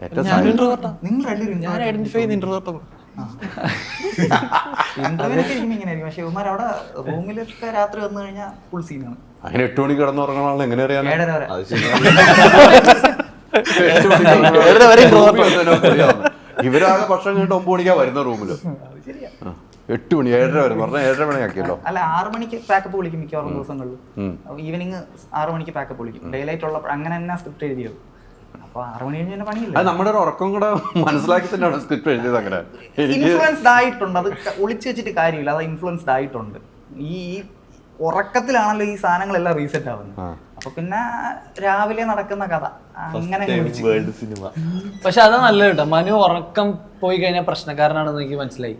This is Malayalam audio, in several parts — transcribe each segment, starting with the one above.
ഞാൻ നിങ്ങൾ രണ്ടുപേരും ഞാൻ ഐഡന്റിഫൈ ചെയ്യുന്ന ഇൻട്രോവേർട്ട് ഇന്റർവ്യൂലൊക്കെ ഇരിക്കുമ്പോൾ ഇങ്ങനെയായിരിക്കും. പക്ഷെ ഇവന്മാർ അവിടെ റൂമിലൊക്കെ രാത്രി വന്നു കഴിഞ്ഞാൽ ഫുൾ സീനാണ് അങ്ങനെ എട്ട് മണിക്ക് കിടന്നുറങ്ങണ എങ്ങനെ അറിയാൻ ഏഴര വരെ. ഇവരാകെ ഭക്ഷണം കഴിഞ്ഞിട്ട് ഒമ്പത് മണിക്കാ വരുന്ന റൂമിൽ. എട്ട് മണി ഏഴര വരെ. പറഞ്ഞ ഏഴര മണിയാക്കിയല്ലോ അല്ല ആറ് മണിക്ക് പാക്കപ്പ് വിളിക്കും മിക്കവാറും ദിവസങ്ങളിൽ. ഈവനിങ് ആറ് മണിക്ക് പാക്കപ്പ് വിളിക്കും. ഡേ ലൈറ്റ് ഉള്ള അങ്ങനെ തന്നെ സ്ക്രിപ്റ്റ് എഴുതിയത് അപ്പൊ ആറ് മണി കഴിഞ്ഞ പണിയില്ല. അത് നമ്മുടെ ഒരു ഉറക്കം കൂടെ മനസ്സിലാക്കി തന്നെയാണ് സ്ക്രിപ്റ്റ് എഴുതിയത് അങ്ങനെ. ഇൻഫ്ലുവൻസ്ഡ് ആയിട്ടുണ്ട്. അത് ഒളിച്ചു വെച്ചിട്ട് കാര്യമില്ല. അത് ഇൻഫ്ലുവൻസ്ഡ് ആയിട്ടുണ്ട്. ഈ ഈ ഉറക്കത്തിലാണല്ലോ ഈ സാധനങ്ങളെല്ലാം റീസെറ്റ് ആവുന്നത്. അപ്പൊ പിന്നെ രാവിലെ നടക്കുന്ന കഥ. അങ്ങനെ അങ്ങ് വേൾഡ് സിനിമ പക്ഷെ അതാ നല്ലത് കേട്ടോ. മനു ഉറക്കം പോയി കഴിഞ്ഞാൽ പ്രശ്നക്കാരനാണെന്ന് എനിക്ക് മനസ്സിലായി.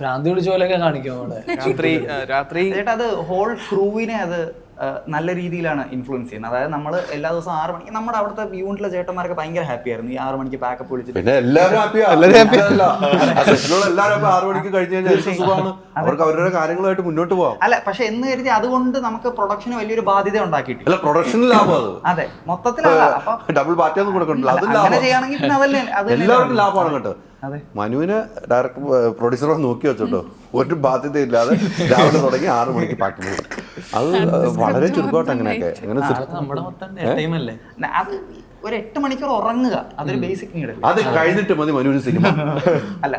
ഭ്രാന്തി പിടിച്ച പോലെയൊക്കെ കാണിക്കും അവിടെ രാത്രി രാത്രി ചേട്ടാ അത് ഹോൾ ക്രൂവിനെ അത് നല്ല രീതിയിലാണ് ഇൻഫ്ലുവൻസ് ചെയ്യുന്നത്. അതായത് നമ്മൾ എല്ലാ ദിവസവും ആറ് മണിക്ക് നമ്മുടെ അവിടുത്തെ യൂണിറ്റിലെ ചേട്ടന്മാരൊക്കെ ഭയങ്കര ഹാപ്പി ആയിരുന്നു. ഈ ആറ് മണിക്ക് പാക്കപ്പ് വിളിച്ചിട്ട്. പിന്നെ എല്ലാവരും ഹാപ്പിയാ എല്ലാവരും. ആറ് മണിക്ക് കഴിഞ്ഞ് കഴിഞ്ഞാൽ സുഖമാണ്. അവർക്ക് അവരുടെ കാര്യങ്ങളായിട്ട് മുന്നോട്ട് പോവാം. അല്ല പക്ഷെ എന്ന് കരുതി അതുകൊണ്ട് നമുക്ക് പ്രൊഡക്ഷന് വലിയൊരു ബാധ്യത ഉണ്ടാക്കിയിട്ട് അല്ല പ്രൊഡക്ഷൻ ലാഭം അത്. അതെ മൊത്തത്തിൽ അപ്പൊ ഡബിൾ പാറ്റൊന്നും കൊടുക്കണ്ടല്ലോ. അത് അങ്ങനെ ചെയ്യുകയാണെങ്കിൽ പിന്നെ അതല്ലേ അത് എല്ലാവർക്കും ലാഭമാണ് കേട്ടോ. മനുവിന് ഡയറക്ടർ പ്രൊഡ്യൂസറെ നോക്കി വെച്ചോട്ടോ. ഒരു ബാധ്യതയില്ലാതെ രാവിലെ തുടങ്ങി ആറ് മണിക്ക് പാട്ട് പോകും അത് വളരെ ചുരുക്കമായിട്ട് അങ്ങനെയൊക്കെ അങ്ങനെ ചുരു- നമ്മുടെ മൊത്തം ടൈം അല്ലേ? ഒരു എട്ട് മണിക്കൂർ ഉറങ്ങുക. അതൊരു ബേസിക് നീഡ് അത് കഴിഞ്ഞിട്ട് മതി മനുവിന് സിനിമ അല്ല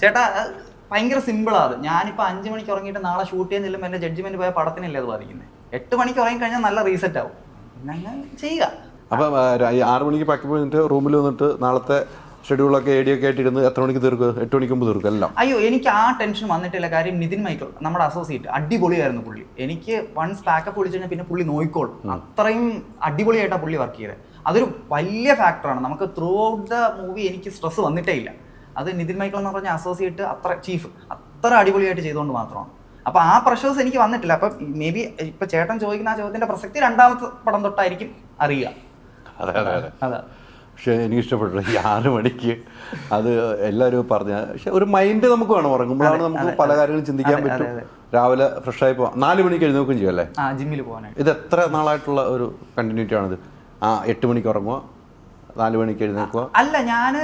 ചേട്ടാ അത് ഭയങ്കര സിമ്പിളാണ് അത്. ഞാനിപ്പോ അഞ്ച് മണിക്ക് ഉറങ്ങിയിട്ട് നാളെ ഷൂട്ട് ചെയ്യുന്നില്ല ചെല്ലുമ്പോൾ എന്റെ ജഡ്ജ്മെന്റ് പോയ പടത്തിനല്ലേ അത് ബാധിക്കുന്നത് എട്ട് മണിക്ക് ഉറങ്ങി കഴിഞ്ഞാൽ നല്ല റീസെറ്റ് ആവും. പിന്നെ ചെയ്യുക. അപ്പൊ ആറ് മണിക്ക് പാക്കി പോയിട്ട് റൂമിൽ വന്നിട്ട് നാളത്തെ ഷെഡ്യൂളൊക്കെ ഏടിയൊക്കെ ആയിട്ട് ഇരുന്ന് എത്ര മണിക്ക് തീർക്കുക എട്ട് മണിക്ക് മുമ്പ് തീർക്കുക എല്ലാം. അയ്യോ എനിക്ക് ആ ടെൻഷൻ വന്നിട്ടില്ല. കാര്യം നിതിൻ മൈക്കിൾ നമ്മുടെ അസോസിയേറ്റ് അടിപൊളിയായിരുന്നു പുള്ളി. എനിക്ക് വൺസ് പാക്കപ്പ് വിളിച്ചു കഴിഞ്ഞാൽ പിന്നെ പുള്ളി നോയിക്കോളും. അത്രയും അടിപൊളിയായിട്ടാണ് പുള്ളി വർക്ക് ചെയ്തത് അതൊരു വലിയ ഫാക്ടറാണ് നമുക്ക് ത്രൂ ഔട്ട് ദ മൂവി എനിക്ക് സ്ട്രെസ് വന്നിട്ടേ ഇല്ല. അത് നിതിൻ മൈക്കിൾ എന്ന് പറഞ്ഞ അസോസിയേറ്റ് അത്ര ചീഫ് അത്ര അടിപൊളിയായിട്ട് ചെയ്തുകൊണ്ട് മാത്രമാണ്. അപ്പോൾ ആ പ്രഷേഴ്സ് എനിക്ക് വന്നിട്ടില്ല. അപ്പൊ മേ ബി ഇപ്പൊ ചേട്ടൻ ചോദിക്കുന്ന ആ ചോദ്യത്തിന്റെ പ്രസക്തി രണ്ടാമത്തെ പടം തൊട്ടായിരിക്കും അറിയുക. അതെ അതെ. അതാ. പക്ഷെ എനിക്ക് ഇഷ്ടപ്പെട്ടു ഈ ആറ് മണിക്ക് അത് എല്ലാവരും പറഞ്ഞ പക്ഷെ ഒരു മൈൻഡ് നമുക്ക് വേണം ഉറങ്ങുമ്പോഴാണ് നമുക്ക് പല കാര്യങ്ങളും ചിന്തിക്കാൻ പറ്റും. രാവിലെ ഫ്രഷ് ആയി പോവാം. നാല് മണിക്ക് എഴുന്നേൽക്കുകയും ചെയ്യും അല്ലേ? ജിമ്മിൽ പോകാനായിട്ട് ഇത് എത്ര നാളായിട്ടുള്ള ഒരു കണ്ടിന്യൂറ്റി ആണിത്? ആ എട്ട് മണിക്ക് ഉറങ്ങുക നാല് മണിക്ക് എഴുന്നേൽക്കുക. അല്ല ഞാൻ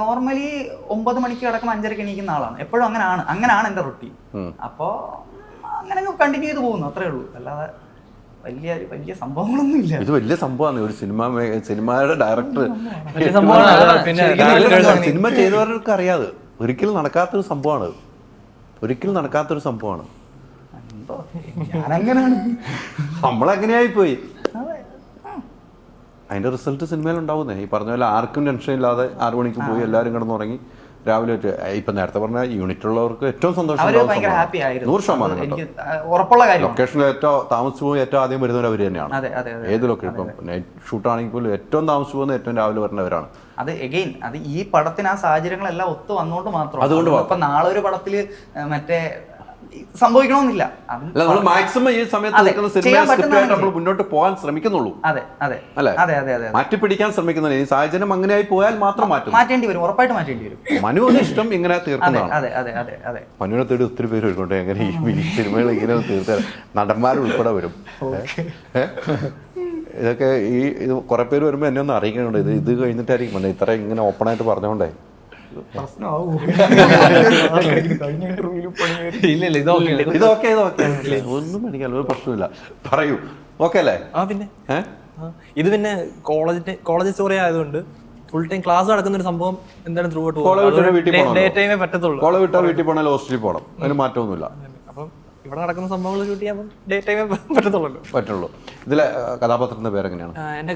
നോർമലി ഒമ്പത് മണിക്ക് കിടക്കുമ്പോൾ അഞ്ചരക്ക് എണീക്കുന്ന ആളാണ്. എപ്പോഴും അങ്ങനെയാണ് അങ്ങനെയാണ് എന്റെ റൊട്ടീൻ അപ്പോൾ അങ്ങനെ കണ്ടിന്യൂ ചെയ്ത് പോകുന്നു അത്രേ ഉള്ളൂ. അല്ലാതെ വലിയ വലിയ സംഭവങ്ങളൊന്നും ഇല്ല ഇത് വലിയ സംഭവമാണ്. ഒരു സിനിമ സിനിമയുടെ ഡയറക്ടർ വലിയ സംഭവമാണ്. പിന്നെ directors സിനിമ ചെയ്തവർക്ക് അറിയാതെ. ഒരിക്കലും നടക്കാത്തൊരു സംഭവമാണ്. ഒരിക്കലും നടക്കാത്തൊരു സംഭവമാണ്. ഞാനങ്ങനെയാണ് നമ്മളെങ്ങനെയായി പോയി അതിന്റെ റിസൾട്ട് സിനിമയിൽ ഉണ്ടാവുന്നേ. ഈ പറഞ്ഞ പോലെ ആർക്കും ടെൻഷൻ ഇല്ലാതെ ആറു മണിക്ക് പോയി എല്ലാവരും കിടന്നുറങ്ങി. രാവിലെ ഇപ്പൊ നേരത്തെ പറഞ്ഞ യൂണിറ്റ് ഉള്ളവർക്ക് ഏറ്റവും സന്തോഷം നൂറ് ശതമാനം ഉറപ്പുള്ള കാര്യം. ലൊക്കേഷനിൽ ഏറ്റവും താമസിച്ചു പോകും ഏറ്റവും ആദ്യം വരുന്നവർ അവർ തന്നെയാണ്. ഏത് ലൊക്കേഷൻ ഇപ്പം നൈറ്റ് ഷൂട്ടാണെങ്കിൽ പോലും ഏറ്റവും താമസിച്ചു പോകുന്ന ഏറ്റവും രാവിലെ വരുന്നവരാണ്. അത് എഗെയിൻ അത് ഈ പടത്തിന് ആ സാഹചര്യങ്ങളെല്ലാം ഒത്തു വന്നുകൊണ്ട് മാത്രം അതുകൊണ്ട് ഇപ്പൊ നാളെ ഒരു പടത്തിൽ മറ്റേ സംഭവിക്കണമെന്നില്ല. നമ്മൾ മാക്സിമം ഈ സമയത്ത് മുന്നോട്ട് പോകാൻ ശ്രമിക്കുന്നുള്ളൂ. അതെ അതെ അതെ അതെ അതെ അതെ. മാറ്റി പിടിക്കാൻ ശ്രമിക്കുന്നില്ല. ഈ സാഹചര്യം അങ്ങനെയായി പോയാൽ മാത്രം മാറ്റും മാറ്റേണ്ടി വരും ഉറപ്പായിട്ട് മാറ്റേണ്ടി വരും. മനുവിന് ഇഷ്ടം ഇങ്ങനെ തീർക്കുന്നതാണ്. അതെ അതെ അതെ അതെ. മനുവിനെ തേടി ഒത്തിരി പേര് വരുന്നുണ്ട്. എങ്ങനെ ഈ സിനിമകൾ ഇങ്ങനെ തീർത്ത നടന്മാരുൾപ്പെടെ വരും? ഇതൊക്കെ ഈ ഇത് കുറെ പേര് വരുമ്പോൾ എന്നെ ഒന്ന് അറിയിക്കുന്നുണ്ട്. ഇത് ഇത് കഴിഞ്ഞിട്ടായിരിക്കും ഇത്ര ഇങ്ങനെ പറഞ്ഞോണ്ടേ ഇല്ല ഇതൊക്കെ ഒന്നും മേടിക്കാല്ല ഒരു പ്രശ്നമില്ല പറയൂ. ഓക്കെ അല്ലേ? ആ പിന്നെ? ഇത് പിന്നെ കോളേജിന്റെ കോളേജ് സ്റ്റോറി ആയതുകൊണ്ട് ഫുൾ ടൈം ക്ലാസ് നടക്കുന്ന ഒരു സംഭവം എന്താണ് ത്രൂ ഔട്ട് വീട്ടിൽ ഡേ പോകണം ടൈമേ പറ്റത്തുള്ളൂ കോള വിട്ടാൽ പോകണം ഹോസ്റ്റലിൽ പോകണം. അതിന് മാറ്റമൊന്നുമില്ല. ഇവിടെ നടക്കുന്ന സംഭവങ്ങൾ ഷൂട്ട് ചെയ്യാൻ ഡേ ടൈമേ പറ്റത്തുള്ളൂ പറ്റുള്ളൂ. ഇതിലെ കഥാപാത്രത്തിന്റെ പേരെങ്ങനെയാണ്? എന്റെ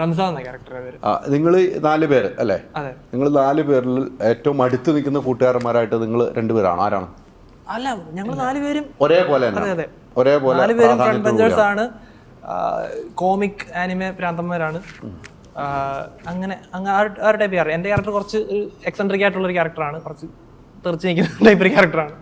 റംസാൻ എന്ന ക്യാരക്ടറെ പേര്. നിങ്ങൾ നാല് പേര് അല്ലേ? അതെ. നിങ്ങൾ നാല് പേരിൽ ഏറ്റവും അടുത്ത് നിൽക്കുന്ന കൂട്ടുകാരന്മാരായിട്ട് നിങ്ങൾ രണ്ടുപേരാണ് ആരാണ്? അല്ല ഞങ്ങൾ ഒരേപോലെ തന്നെ. അതെ ഒരേപോലെ നാലുപേരും ഫ്രണ്ട് പ്രാധാന്യത്തോടു ബെഞ്ചേഴ്സ് ആണ്. കോമിക് ആനിമെ പ്രാന്തന്മാരാണ് അങ്ങനെ അങ്ങനെ അങ്ങ് ആ ഒരു- ടൈപ്പ് എന്റെ ക്യാരക്ടർ കുറച്ച് ഒരു എക്സെൻട്രിക് ആയിട്ടുള്ള ഒരു ക്യാരക്ടറാണ് കുറച്ച് തെറിച്ച് നിൽക്കുന്ന ടൈപ്പ് ഒരു ക്യാരക്ടറാണ്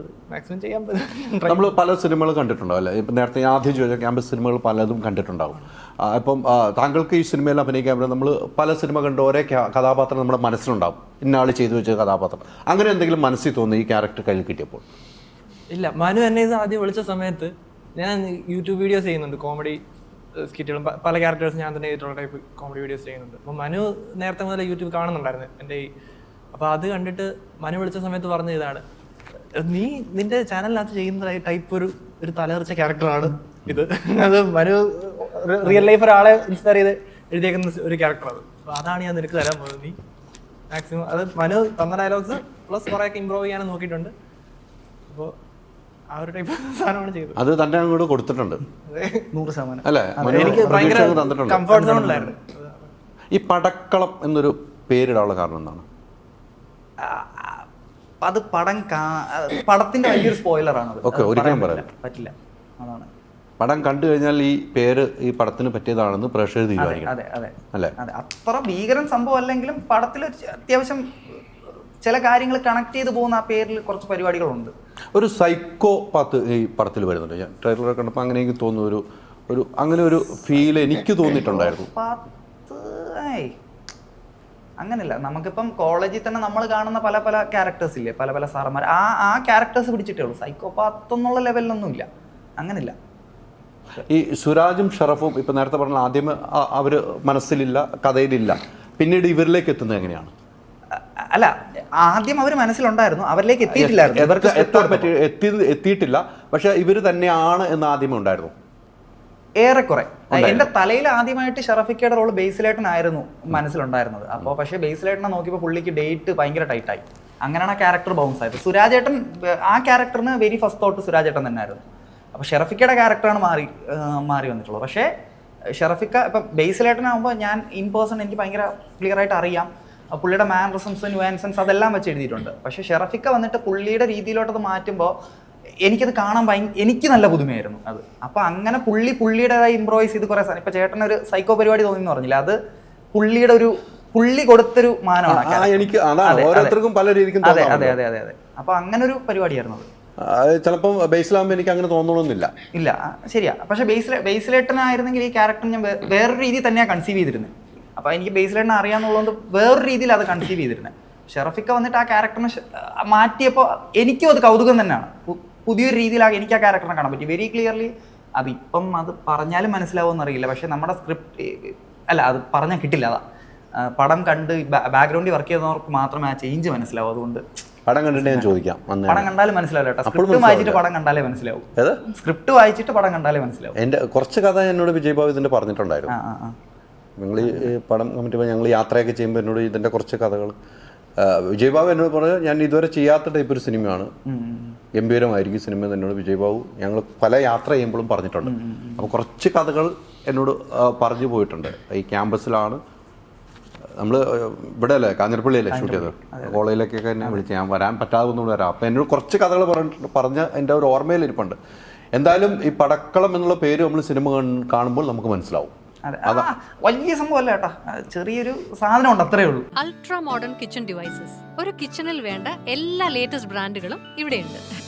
അത് മാക്സിമം ചെയ്യാൻ പറ്റും നമ്മൾ പല സിനിമകൾ കണ്ടിട്ടുണ്ടാവും അല്ലേ? ഇപ്പം നേരത്തെ ആദ്യം ചോദിച്ച ക്യാമ്പസ് സിനിമകൾ പലതും കണ്ടിട്ടുണ്ടാവും. അപ്പം ഇപ്പം താങ്കൾക്ക് ഈ സിനിമയിൽ അഭിനയിക്കാൻ പറ്റും. നമ്മൾ പല സിനിമ കണ്ട ഒരേ കഥാപാത്രം നമ്മുടെ മനസ്സിലുണ്ടാവും. ഇന്നാൾ ചെയ്തു വെച്ച കഥാപാത്രം. അങ്ങനെ എന്തെങ്കിലും മനസ്സിൽ തോന്നി ഈ ക്യാരക്ടർ കയ്യിൽ കിട്ടിയപ്പോൾ? ഇല്ല മനു എന്നെ ഇത് ആദ്യം വിളിച്ച സമയത്ത് ഞാൻ യൂട്യൂബ് വീഡിയോസ് ചെയ്യുന്നുണ്ട് കോമഡി സ്കിറ്റുകളും പല ക്യാരക്ടേഴ്സ് ഞാൻ തന്നെ ചെയ്തിട്ടുള്ള ടൈപ്പ് കോമഡി വീഡിയോസ് ചെയ്യുന്നുണ്ട്. അപ്പോൾ മനു നേരത്തെ മുതൽ യൂട്യൂബ് കാണുന്നുണ്ടായിരുന്നു എന്റെ ഈ അപ്പോൾ അത് കണ്ടിട്ട് മനു വിളിച്ച സമയത്ത് പറഞ്ഞ ഇതാണ്. നീ നിന്റെ ചാനലിനകത്ത് ചെയ്യുന്ന ടൈപ്പ് ഒരു ഒരു തലതെറിച്ച ക്യാരക്ടറാണ് ഇത്. അത് മനു റിയൽ ലൈഫ് ഒരാളെ ഇൻസ്പയർ ചെയ്ത് എഴുതിയേക്കുന്ന ഒരു ക്യാരക്ടറാണ് അപ്പോൾ അതാണ് ഞാൻ നിനക്ക് തരാൻ പോകുന്നത് നീ. മാക്സിമം അത് മനു തന്ന ഡയലോഗ്സ് പ്ലസ് കുറേയൊക്കെ ഇമ്പ്രൂവ് ചെയ്യാൻ നോക്കിയിട്ടുണ്ട്. അപ്പോൾ ആ ഒരു ടൈപ്പ് സാധനമാണ് ചെയ്തത്. അത് തന്നെ അങ്ങോട്ട് കൊടുത്തിട്ടുണ്ട്. അതെ. നൂറ് ശതമാനം. അല്ലേ? എനിക്ക് ഭയങ്കര കംഫർട്ട് സോണിലായിരുന്നു ഈ പടക്കളം എന്നൊരു പേരിടാനുള്ള കാരണം എന്താണ്? അത് പടം പടത്തിന്റെ വലിയൊരു സ്പോയിലറാണ് ഓക്കേ, ഒരിക്കലും പറയാൻ പറ്റില്ല അതാണ്. പടം കണ്ടു കഴിഞ്ഞാൽ ഈ പേര് ഈ പടത്തിന് പറ്റിയതാണെന്ന് പ്രേക്ഷകർ അതെ അതെ അതെ. അല്ലേ? അതെ അത്ര ഭീകരൻ സംഭവം അല്ലെങ്കിലും പടത്തിൽ അത്യാവശ്യം ചില കാര്യങ്ങൾ കണക്ട് ചെയ്ത് പോകുന്ന ആ പേരിൽ കുറച്ച് പരിപാടികളുണ്ട്. ഒരു സൈക്കോ പാത്ത് ഈ പടത്തിൽ വരുന്നുണ്ട്. ഞാൻ ട്രെയിലർ കണ്ടപ്പോൾ അങ്ങനെ എനിക്ക് തോന്നുന്നു ഒരു ഒരു അങ്ങനെ ഒരു ഫീൽ എനിക്ക് തോന്നിയിട്ടുണ്ടായിരുന്നു. അങ്ങനെയല്ല നമുക്കിപ്പം കോളേജിൽ തന്നെ നമ്മൾ കാണുന്ന പല പല ക്യാരക്ടേഴ്സ് ഇല്ലേ? പല പല സാറന്മാർ ആ ആ ക്യാരക്ടേഴ്സ് പിടിച്ചിട്ടേ ഉള്ളൂ. സൈക്കോപാത്ത് എന്നുള്ള ലെവലിലൊന്നും ഇല്ല. അങ്ങനെയില്ല ഈ സുരാജും ഷറഫും ഇപ്പം നേരത്തെ പറഞ്ഞ ആദ്യം അവർ മനസ്സിലില്ല കഥയിലില്ല. പിന്നീട് ഇവരിലേക്ക് എത്തുന്നത് എങ്ങനെയാണ്? അല്ല ആദ്യം അവർ മനസ്സിലുണ്ടായിരുന്നു. അവരിലേക്ക് എത്തിയിട്ടില്ലായിരുന്നു. എത്താൻ പറ്റി എത്തി എത്തിയിട്ടില്ല. പക്ഷെ ഇവർ തന്നെയാണ് എന്ന് ആദ്യമേ ഉണ്ടായിരുന്നു. ഏറെക്കുറെ. എന്റെ തലയിൽ ആദ്യമായിട്ട് ഷറഫിക്കയുടെ റോൾ ബേസിലേട്ടനായിരുന്നു മനസ്സിലുണ്ടായിരുന്നത്. അപ്പോൾ പക്ഷേ ബേസിലേട്ടനെ നോക്കിയപ്പോൾ പുള്ളിക്ക് ഡേറ്റ് ഭയങ്കര ടൈറ്റായി അങ്ങനെയാണ് ആ ക്യാരക്ടർ ബൗൺസ് ആയത്. സുരാജേട്ടൻ ആ ക്യാരക്ടറിന് വെരി ഫസ്റ്റ് തോട്ട് സുരാജേട്ടൻ തന്നെയായിരുന്നു. അപ്പോൾ ഷെറഫിക്കയുടെ ക്യാരക്ടറാണ് മാറി മാറി വന്നിട്ടുള്ളത്. പക്ഷേ ഷെറഫിക്ക ഇപ്പം ബേസിലേട്ടനാകുമ്പോൾ ഞാൻ ഇൻ പേഴ്സൺ എനിക്ക് ഭയങ്കര ക്ലിയർ ആയിട്ട് അറിയാം. പുള്ളിയുടെ മാനറിസംസ് ന്യൂആൻസൻസ് അതെല്ലാം വെച്ച് എഴുതിയിട്ടുണ്ട്. പക്ഷേ ഷെറഫിക്ക വന്നിട്ട് പുള്ളിയുടെ രീതിയിലോട്ടത് മാറ്റുമ്പോൾ എനിക്കത് കാണാൻ ഭയ എനിക്ക് നല്ല പുതുമയായിരുന്നു അത്. അപ്പോൾ അങ്ങനെ പുള്ളി പുള്ളിയുടേതായി ഇമ്പ്രോവൈസ് ചെയ്ത് കുറേ സാധനം ഇപ്പോൾ ചേട്ടനൊരു സൈക്കോ പരിപാടി തോന്നി എന്ന് പറഞ്ഞില്ല? അത് പുള്ളിയുടെ ഒരു പുള്ളി കൊടുത്തൊരു മാനമാണ് എനിക്ക്. ഓരോരുത്തർക്കും പല രീതിക്കും അതെ അതെ അതെ അതെ അതെ. അപ്പോൾ അങ്ങനെ ഒരു പരിപാടിയായിരുന്നു അത്. ചിലപ്പോൾ ചിലപ്പം ബേസിലാകുമ്പോൾ എനിക്ക് അങ്ങനെ തോന്നണമെന്നില്ല ഇല്ല ശരിയാ. പക്ഷെ ബേസിലെ ബേസിലേട്ടനായിരുന്നെങ്കിൽ ഈ ക്യാരക്ടർ ഞാൻ വേറൊരു രീതിയിൽ തന്നെയാണ് കൺസീവ് ചെയ്തിരുന്നത് അപ്പോൾ എനിക്ക് ബേസിലേട്ടനെ അറിയാന്നുള്ളതുകൊണ്ട് വേറൊരു രീതിയിൽ അത് കൺസീവ് ചെയ്തിരുന്നത് ഷെറഫിക്ക വന്നിട്ട് ആ ക്യാരക്ടറിനെ മാറ്റിയപ്പോൾ എനിക്കും അത് കൗതുകം തന്നെയാണ്. പുതിയൊരു രീതിയിലാണ് എനിക്ക് ആ ക്യാരക്ടറിനെ കാണാൻ പറ്റി വെരി ക്ലിയർലി അതിപ്പം അത് പറഞ്ഞാലും മനസ്സിലാവുമെന്ന് അറിയില്ല. പക്ഷെ നമ്മുടെ സ്ക്രിപ്റ്റ് അല്ല അത് പറഞ്ഞാൽ കിട്ടില്ല അതാ. പടം കണ്ട് ബാക്ക്ഗ്രൗണ്ടിൽ വർക്ക് ചെയ്യുന്നവർക്ക് മാത്രമേ ആ ചേഞ്ച് മനസ്സിലാവും. അതുകൊണ്ട് പടം കണ്ടിട്ട് ഞാൻ ചോദിക്കാം പടം കണ്ടാലും മനസ്സിലാവില്ല കേട്ടോ. സ്ക്രിപ്റ്റ് വായിച്ചിട്ട് പടം കണ്ടാലേ മനസ്സിലാവും. സ്ക്രിപ്റ്റ് വായിച്ചിട്ട് പടം കണ്ടാലേ മനസ്സിലാവും. എന്റെ കുറച്ച് കഥ എന്നോട് വിജയ് ബാബു ഇതിന്റെ പറഞ്ഞിട്ടുണ്ടായിരുന്നു ഞങ്ങൾ ഈ പടം കമ്മിറ്റി ഞങ്ങൾ യാത്രയൊക്കെ ചെയ്യുമ്പോൾ എന്നോട് ഇതിന്റെ കുറച്ച് കഥകൾ വിജയ് ബാബു എന്നോട് പറഞ്ഞു ഞാൻ ഇതുവരെ ചെയ്യാത്ത ടൈപ്പ് ഒരു സിനിമയാണ്. ഗംഭീരമായിരിക്കും സിനിമ എന്ന് എന്നോട് വിജയ് ബാബു ഞങ്ങൾ പല യാത്ര ചെയ്യുമ്പോഴും പറഞ്ഞിട്ടുണ്ട്. അപ്പോൾ കുറച്ച് കഥകൾ എന്നോട് പറഞ്ഞു പോയിട്ടുണ്ട്. ഈ ക്യാമ്പസിലാണ് നമ്മൾ ഇവിടെ അല്ലേ കാഞ്ഞിരപ്പള്ളിയല്ലേ ഷൂട്ട് ചെയ്തത്? കോളേജിലേക്കൊക്കെ എന്നെ വിളിച്ച് ഞാൻ വരാൻ പറ്റാതെ ഒന്നുകൂടെ വരാം. അപ്പം എന്നോട് കുറച്ച് കഥകൾ പറഞ്ഞിട്ട് പറഞ്ഞ എന്റെ ഒരു ഓർമ്മയിൽ ഇരിപ്പുണ്ട്. എന്തായാലും ഈ പടക്കളം എന്നുള്ള പേര് നമ്മൾ സിനിമ കാണുമ്പോൾ നമുക്ക് മനസ്സിലാവും. അതെ. വലിയ സംഭവമല്ല കേട്ടോ. ചെറിയൊരു സാധനം ഉണ്ട് അത്രേ ഉള്ളൂ. അൾട്രാ മോഡേൺ കിച്ചൺ ഡിവൈസസ് ഒരു കിച്ചണിൽ വേണ്ട എല്ലാ ലേറ്റസ്റ്റ് ബ്രാൻഡുകളും ഇവിടെയുണ്ട്.